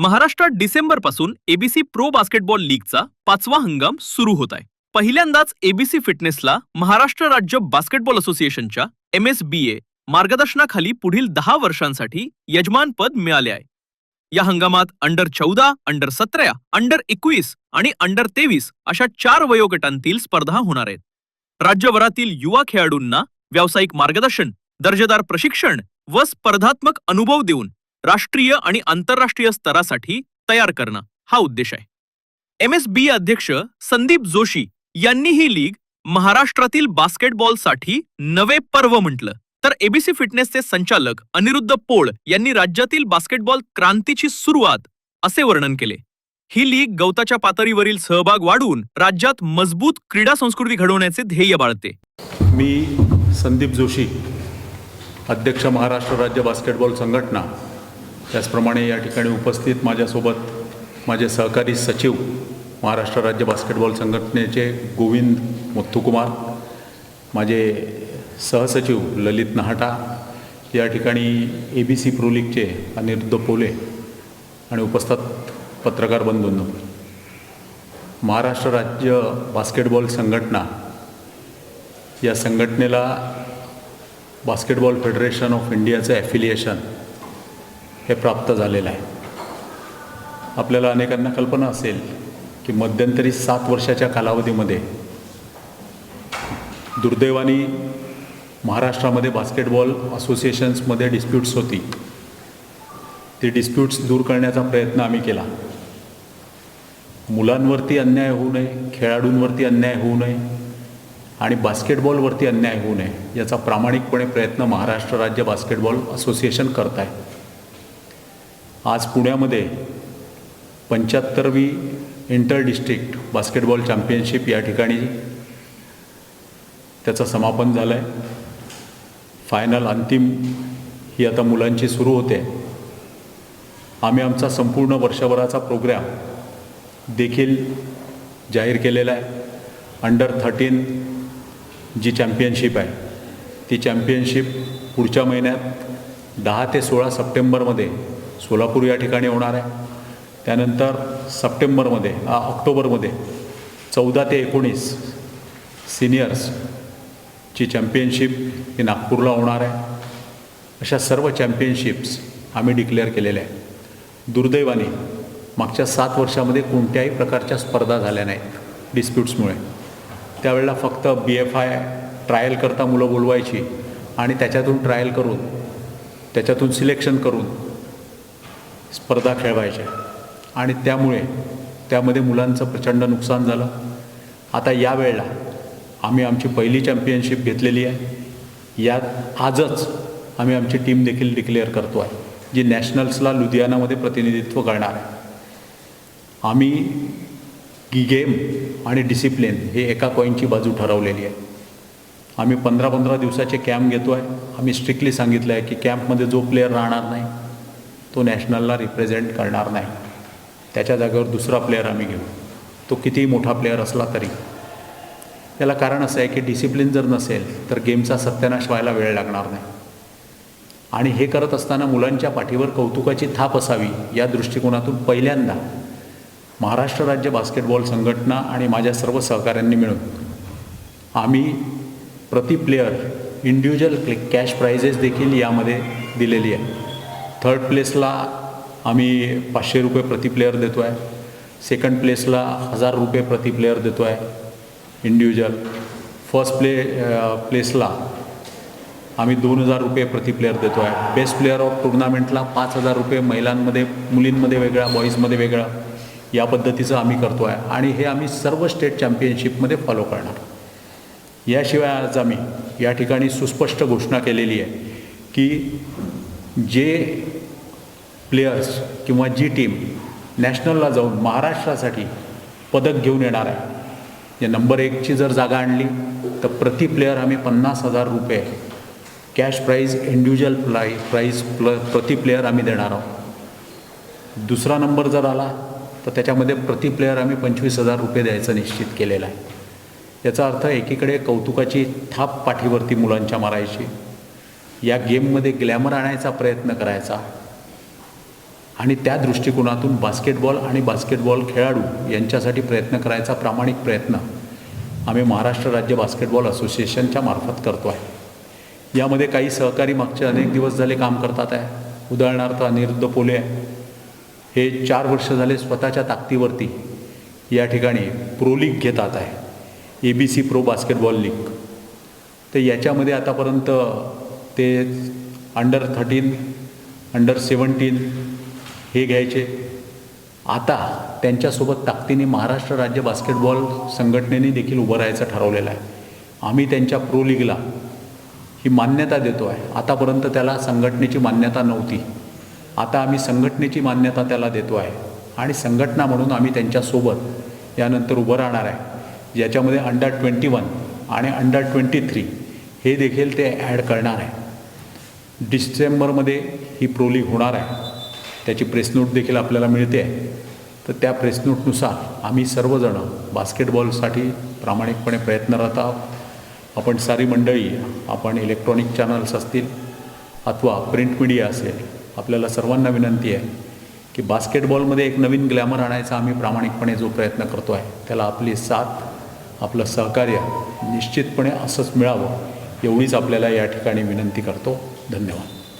महाराष्ट्रात डिसेंबरपासून ABC pro basketball लीगचा पाचवा हंगाम सुरू होत आहे. पहिल्यांदाच एबीसी फिटनेसला महाराष्ट्र राज्य बास्केटबॉल असोसिएशनच्या एम एस बी ए मार्गदर्शनाखाली पुढील दहा वर्षांसाठी यजमानपद मिळाले आहे. या हंगामात अंडर चौदा अंडर सतरा अंडर एकवीस आणि अंडर तेवीस अशा चार वयोगटांतील स्पर्धा होणार आहेत. राज्यभरातील युवा खेळाडूंना व्यावसायिक मार्गदर्शन दर्जेदार प्रशिक्षण व स्पर्धात्मक अनुभव देऊन राष्ट्रीय आणि आंतरराष्ट्रीय स्तरासाठी तयार करणं हा उद्देश आहे. एम एस बी अध्यक्ष संदीप जोशी यांनी ही लीग महाराष्ट्रातील बास्केटबॉलसाठी नवे पर्व म्हटलं. तर एबीसी फिटनेसचे संचालक अनिरुद्ध पोळ यांनी राज्यातील बास्केटबॉल क्रांतीची सुरुवात असे वर्णन केले. ही लीग गवताच्या पातळीवरील सहभाग वाढवून राज्यात मजबूत क्रीडा संस्कृती घडवण्याचे ध्येय बाळगते. मी संदीप जोशी अध्यक्ष महाराष्ट्र राज्य बास्केटबॉल संघटना त्याचप्रमाणे या ठिकाणी उपस्थित माझ्यासोबत माझे सहकारी सचिव महाराष्ट्र राज्य बास्केटबॉल संघटनेचे गोविंद मुथ्थुकुमार माझे सहसचिव ललित नहाटा या ठिकाणी ए बी सी प्रो लीगचे अनिरुद्ध पोले आणि उपस्थित पत्रकार बंधूंनो महाराष्ट्र राज्य बास्केटबॉल संघटना या संघटनेला बास्केटबॉल फेडरेशन ऑफ इंडियाचं ॲफिलिएशन हे प्राप्त झालेलं आहे. आपल्याला अनेकांना कल्पना असेल की मध्यंतरी सात वर्षाच्या कालावधीमध्ये दुर्दैवाने महाराष्ट्रामध्ये बास्केटबॉल असोसिएशन्समध्ये डिस्प्यूट्स होती. ती डिस्प्यूट्स दूर करण्याचा प्रयत्न आम्ही केला. मुलांवरती अन्याय होऊ नये खेळाडूंवरती अन्याय होऊ नये आणि बास्केटबॉलवरती अन्याय होऊ नये याचा प्रामाणिकपणे प्रयत्न महाराष्ट्र राज्य बास्केटबॉल असोसिएशन करत आहे आज पुण्यामध्ये पंच्याहत्तरवी इंटर डिस्ट्रिक्ट बास्केटबॉल चॅम्पियनशिप या ठिकाणी त्याचं समापन झालं आहे फायनल अंतिम ही आता मुलांची सुरू होते. आम्ही आमचा संपूर्ण वर्षभराचा प्रोग्रॅम देखील जाहीर केलेला आहे. अंडर थर्टीन जी चॅम्पियनशिप आहे ती चॅम्पियनशिप पुढच्या महिन्यात दहा ते सोळा सप्टेंबरमध्ये सोलापूर या ठिकाणी होणार आहे. त्यानंतर सप्टेंबरमध्ये ऑक्टोबरमध्ये चौदा ते एकोणीस सिनियर्सची चॅम्पियनशिप ही नागपूरला होणार आहे. अशा सर्व चॅम्पियनशिप्स आम्ही डिक्लेअर केलेल्या आहेत. दुर्दैवाने मागच्या सात वर्षामध्ये कोणत्याही प्रकारच्या स्पर्धा झाल्या नाहीत डिस्प्यूट्समुळे. त्यावेळेला फक्त बी एफ आय ट्रायल करता मुलं बोलवायची आणि त्याच्यातून ट्रायल करून त्याच्यातून सिलेक्शन करून स्पर्धा खेळवायच्या. आणि त्यामुळे त्यामध्ये मुलांचं प्रचंड नुकसान झालं. आता या वेळेला आम्ही आमची पहिली चॅम्पियनशिप घेतलेली आहे. यात आजच आम्ही आमची टीम देखील डिक्लेअर करतो आहे जी नॅशनल्सला लुधियानामध्ये प्रतिनिधित्व करणार आहे. आम्ही गी गेम आणि डिसिप्लिन हे एका कॉईनची बाजू ठरवलेली आहे. आम्ही पंधरा पंधरा दिवसाचे कॅम्प घेतो आहे आम्ही स्ट्रिक्टली सांगितलं आहे की कॅम्पमध्ये जो प्लेअर राहणार नाही तो नॅशनलला रिप्रेझेंट करणार नाही. त्याच्या जागेवर दुसरा प्लेअर आम्ही घेऊ. तो कितीही मोठा प्लेअर असला तरी. याला कारण असं आहे की डिसिप्लिन जर नसेल तर गेमचा सत्यानाश व्हायला वेळ लागणार नाही. आणि हे करत असताना मुलांच्या पाठीवर कौतुकाची थाप असावी या दृष्टिकोनातून पहिल्यांदा महाराष्ट्र राज्य बास्केटबॉल संघटना आणि माझ्या सर्व सहकाऱ्यांनी मिळून आम्ही प्रति प्लेअर इंडिव्हिज्युअल कॅश प्राइजेस देखील यामध्ये दिलेली आहे थर्ड प्लेसला आम्ही पाचशे रुपये प्रति प्लेअर देतो आहे सेकंड प्लेसला हजार रुपये प्रति प्लेअर देतो आहे इंडिव्हिज्युअल फर्स्ट प्ले प्लेसला आम्ही दोन हजार रुपये प्रति प्लेअर देतो आहे बेस्ट प्लेअर ऑफ टुर्नामेंटला पाच हजार रुपये महिलांमध्ये मुलींमध्ये वेगळा बॉईजमध्ये वेगळा. या पद्धतीचं आम्ही करतो आहे आणि हे आम्ही सर्व स्टेट चॅम्पियनशिपमध्ये फॉलो करणार. याशिवाय आज आम्ही या ठिकाणी सुस्पष्ट घोषणा केलेली आहे की जे प्लेयर्स किंवा जी टीम नॅशनलला जाऊन महाराष्ट्रासाठी पदक घेऊन येणार आहे. जे नंबर एकची जर जागा आणली तर प्रति प्लेअर आम्ही पन्नास हजार रुपये cash prize individual ply prize प्ल प्रति प्लेअर आम्ही देणार आहोत. दुसरा नंबर जर आला तर त्याच्यामध्ये प्रति प्लेअर आम्ही पंचवीस हजार रुपये द्यायचं निश्चित केलेलं आहे. याचा अर्थ एकीकडे कौतुकाची थाप पाठीवरती मुलांच्या मारायची या गेममध्ये ग्लॅमर आणायचा प्रयत्न करायचा. आणि त्या दृष्टिकोनातून बास्केटबॉल आणि बास्केटबॉल खेळाडू यांच्यासाठी प्रयत्न करायचा प्रामाणिक प्रयत्न आम्ही महाराष्ट्र राज्य बास्केटबॉल असोसिएशनच्या मार्फत करतो आहे. यामध्ये काही सहकारी मागचे अनेक दिवस झाले काम करतात आहे. उदाहरणार्थ अनिरुद्ध पोले आहे. हे चार वर्ष झाले स्वतःच्या ताकदीवरती या ठिकाणी प्रो लीग घेतात आहे. A B C pro basketball league तर याच्यामध्ये आतापर्यंत ते अंडर थर्टीन अंडर सेवन्टीन हे घ्यायचे. आता त्यांच्यासोबत ताकदीने महाराष्ट्र राज्य बास्केटबॉल संघटनेने देखील उभं राहायचं ठरवलेलं आहे. आम्ही त्यांच्या प्रो लीगला ही मान्यता देतो आहे. आतापर्यंत त्याला संघटनेची मान्यता नव्हती. आता आम्ही संघटनेची मान्यता त्याला देतो आहे. आणि संघटना म्हणून आम्ही त्यांच्यासोबत यानंतर उभं राहणार आहे. ज्याच्यामध्ये अंडर ट्वेंटी वन आणि अंडर ट्वेंटी थ्री हे देखील ते ॲड करणार आहे. डिसेंबरमध्ये ही प्रो लीग होणार आहे. त्याची प्रेस नोट देखील आपल्याला मिळते. आहे तर त्या प्रेस नोटनुसार आम्ही सर्वजणं बास्केटबॉलसाठी प्रामाणिकपणे प्रयत्नरत आहोत. आपण सारी मंडळी आपण इलेक्ट्रॉनिक चॅनल्स असतील अथवा प्रिंट मीडिया असेल आपल्याला सर्वांना विनंती आहे की बास्केटबॉलमध्ये एक नवीन ग्लॅमर आणायचा आम्ही प्रामाणिकपणे जो प्रयत्न करतो आहे त्याला आपली साथ आपलं सहकार्य निश्चितपणे असंच मिळावं एवढीच आपल्याला या ठिकाणी विनंती करतो. dann